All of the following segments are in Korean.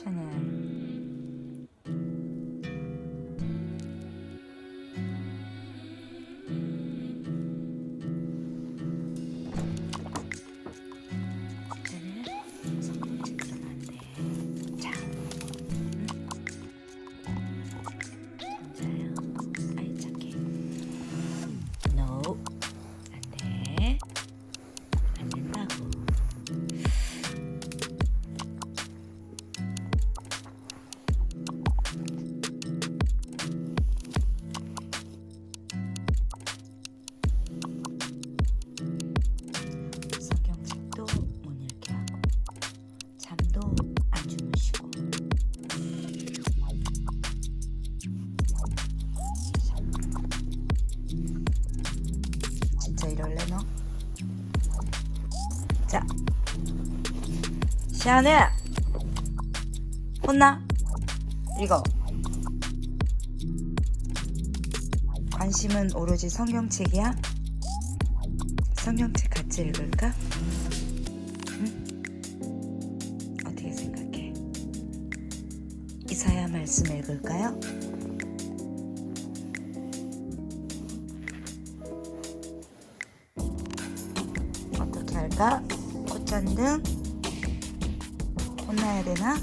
ใช่ 진짜 이럴래 너? 자 시안해 혼나 이거 관심은 오로지 성경책이야? 성경책 같이 읽을까? 응? 어떻게 생각해? 이사야 말씀 읽을까요? 할까? 꽃잔등 혼나야 되나?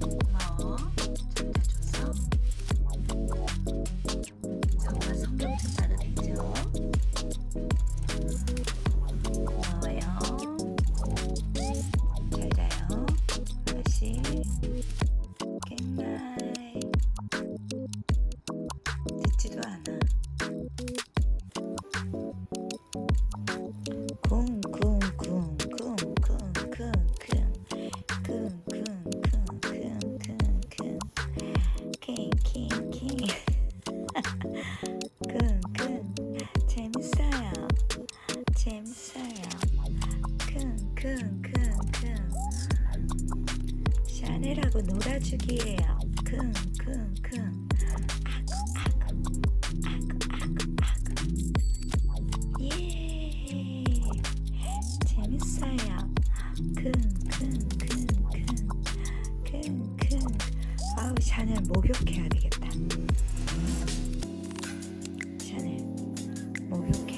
고마워 잘해줘서 정말 성경책 따르 샤넬하고 놀아주기예요 쿵쿵쿵 샤넬 목욕해야 되겠다. 샤넬 목욕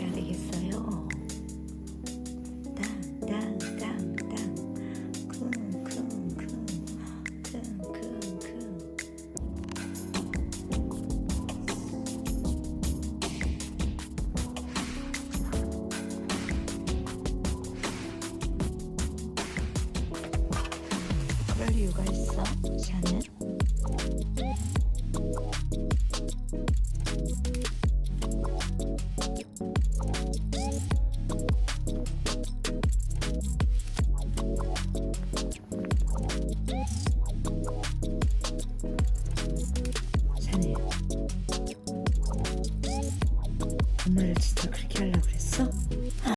오늘 진짜 그렇게 하려고 그랬어?